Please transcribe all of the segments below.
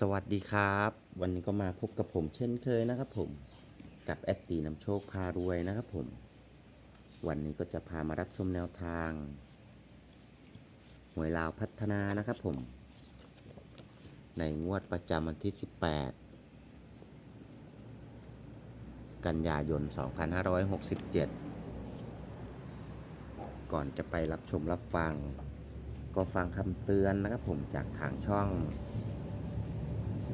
สวัสดีครับ วันนี้ก็มาพบกับผมเช่นเคยนะครับผมกับแอดตีนำโชคพารวยนะครับผม วันนี้ก็จะพามารับชมแนวทางหวยลาวพัฒนานะครับผม ในงวดประจำวันที่ 18 กันยายน 2567 ก่อนจะไปรับชมรับฟัง ก็ฟังคำเตือนนะครับผมจากทางช่อง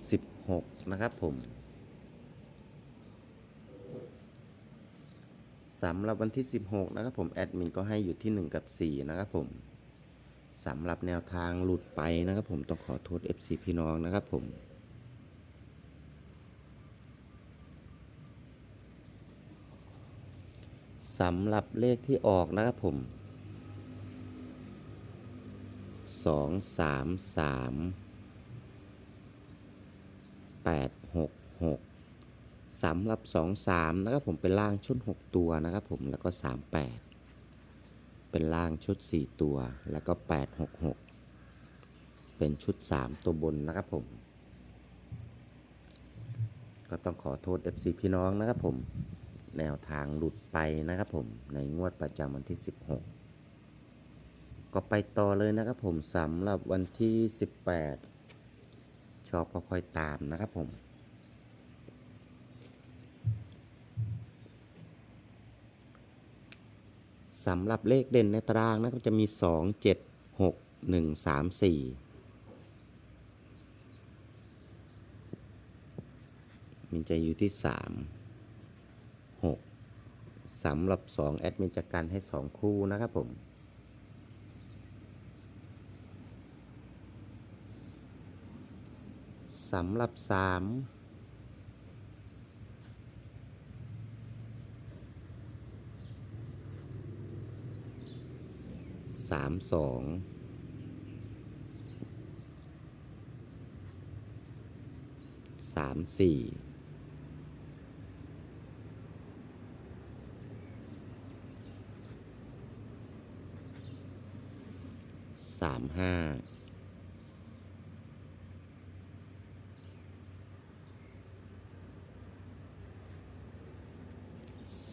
16 นะครับผมสำหรับวันที่ 16 นะครับผมแอดมินก็ให้อยู่ที่ 1 กับ 4 นะครับผมสำหรับแนวทางหลุดไปนะครับผมต้องขอโทษ FC พี่น้องนะครับผมสำหรับเลขที่ออกนะครับผมสอง สามสามแปดหกหกสำหรับสองสามนะครับผมเป็นล่างชุดหกตัวนะครับผมแล้วก็สามแปดเป็นล่างชุดสี่ตัว แล้วก็แปดหกหกเป็นชุดสามตัวบนนะครับผม ก็ต้องขอโทษ FC พี่น้องนะครับผมแนวทางหลุดไปนะครับผมในงวดประจำวันที่ 16 ก็ไปต่อเลยนะครับผมสำหรับวันที่ 18 ชอบก็ค่อยตามนะครับผม สำหรับเลขเด่นในตารางนะครับจะมี 2 7 6 1 3 4 มันจะอยู่ที่ 3 6สำหรับ 2 แอดมินจะกันให้ 2 คู่นะครับผม สำหรับ3สามสองสามสี่สามห้า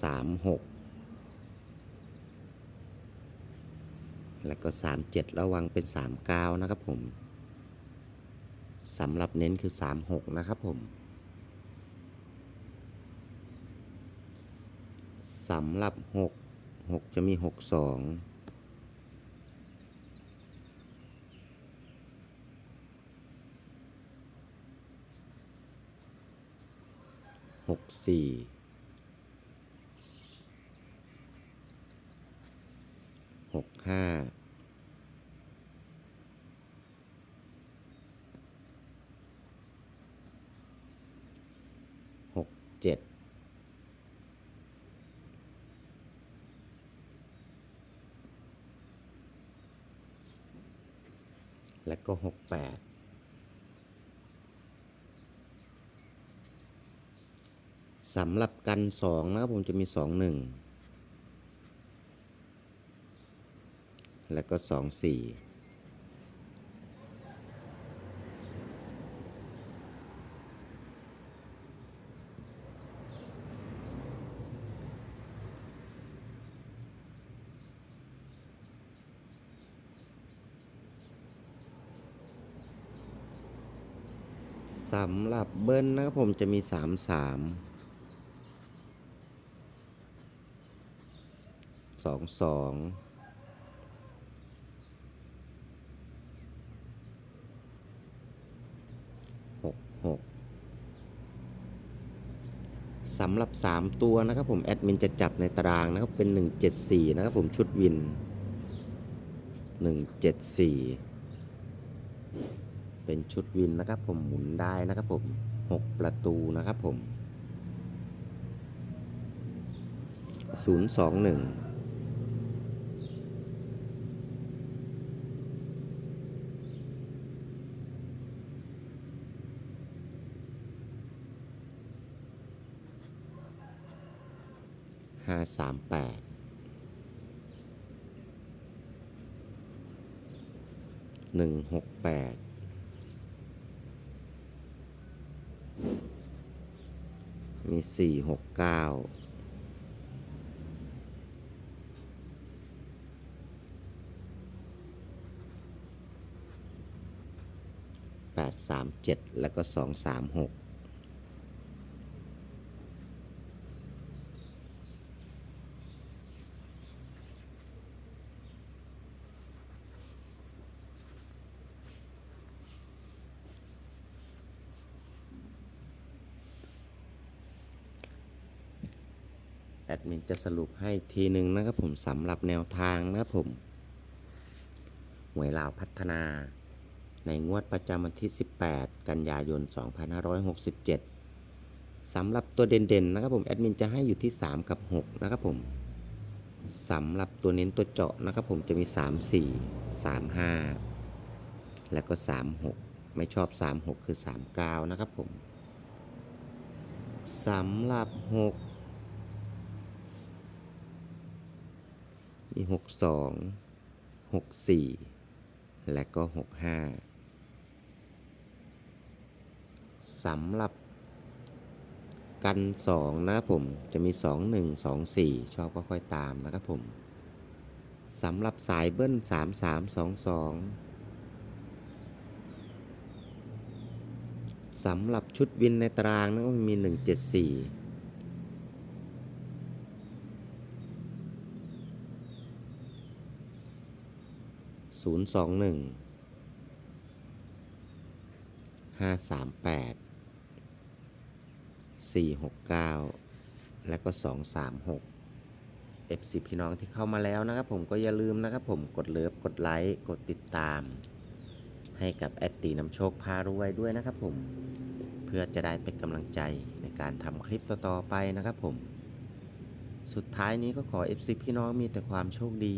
สามหกแล้วก็37ระวังเป็น39นะครับผมสำหรับเน้นคือ36นะครับผมสำหรับ6 6จะมี62 64 65หกสี่ เจ็ดและก็หกแปดสำหรับกันสองนะครับผมจะมีสองหนึ่ง แล้วก็สองสี่สำหรับเบิ้ลนะครับผมจะมีสามสามสองสองหกหก สำหรับ 3 ตัวนะครับผมแอดมินจะจับในตารางนะครับเป็น 174 นะครับผมชุดวิน 174 เป็นชุดวินนะครับผมหมุนได้นะครับผมหกประตูนะครับผมศู นย์สองหนึ่งห้าสามแปดหนึ่งหกแปดมีสี่หกเก้าแปดสามเจ็ดแล้วก็สองสามหก แอดมินจะสรุปให้ทีหนึ่งนะครับผมสำหรับแนวทางนะครับผมหวยลาวพัฒนา ในงวดประจำวันที่ 18 กันยายน 2567สำหรับตัวเด่นๆนะครับผมแอดมินจะให้อยู่ที่ 3 กับ 6 นะครับผมสำหรับตัวเน้นตัวเจาะนะครับผมจะมี 3 4 3 5 แล้วก็ 3 6 ไม่ชอบ 3 6 คือ 3 9 นะครับผมสำหรับ 6 มี6 2 6 4 และก็ 6 5สำหรับกัน 2 นะครับผมจะมี 2 1 2 4 ชอบก็ค่อยตามนะครับผมสำหรับสายเบิ้ล 3 3 2 2สำหรับชุดวินในตารางนะก็มี 1 ศูนย์สองหนึ่งห้าสามแปดสี่หกเก้าและก็สองสามหก F10 พี่น้องที่เข้ามาแล้วนะครับผมก็อย่าลืมนะครับผมกดเลิฟกดไลค์กดติดตาม ให้กับแอดตีน้ำโชคพารวยด้วยนะครับผมเพื่อจะได้เป็นกำลังใจในการทำคลิปต่อๆไปนะครับผม สุดท้ายนี้ก็ขอ F10 พี่น้องมีแต่ความโชคดี